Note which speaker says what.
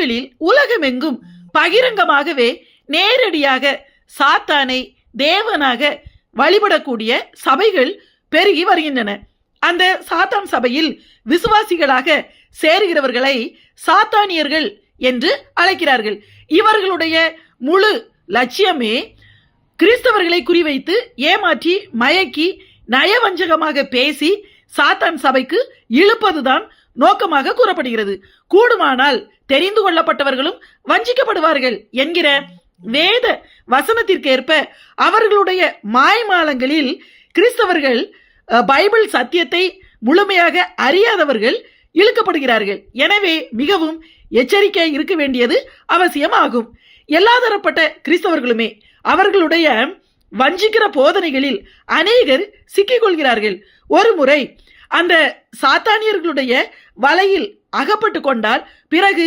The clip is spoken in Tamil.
Speaker 1: நாட்களில் உலகமெங்கும் பகிரங்கமாகவே நேரடியாக சாத்தானை தேவனாக வழிபடக்கூடிய சபைகள் பெருகி வருகின்றன. அந்த சாத்தான் சபையில் விசுவாசிகளாக சேருகிறவர்களை சாத்தானியர்கள் என்று அழைக்கிறார்கள். இவர்களுடைய முழு லட்சியமே கிறிஸ்தவர்களை குறிவைத்து ஏமாற்றி மயக்கி நயவஞ்சகமாக பேசி சாத்தான் சபைக்கு இழுப்பதுதான் நோக்கமாக கூறப்படுகிறது. கூடுமானால் தெரிந்து கொள்ளப்பட்டவர்களும் வஞ்சிக்கப்படுவார்கள் என்கிற வேத வசனத்திற்கேற்ப அவர்களுடைய மாய்மாலங்களில் கிறிஸ்தவர்கள் பைபிள் சத்தியத்தை முழுமையாக அறியாதவர்கள் இழுக்கப்படுகிறார்கள். எனவே மிகவும் எச்சரிக்கை இருக்க வேண்டியது அவசியமாகும். எல்லா தரப்பட்ட கிறிஸ்தவர்களுமே அவர்களுடைய வஞ்சிக்கிற போதனைகளில் அநேகர் சிக்கிக்கொள்கிறார்கள். ஒரு முறை அந்த சாத்தானியர்களுடைய வலையில் அகப்பட்டு கொண்டால் பிறகு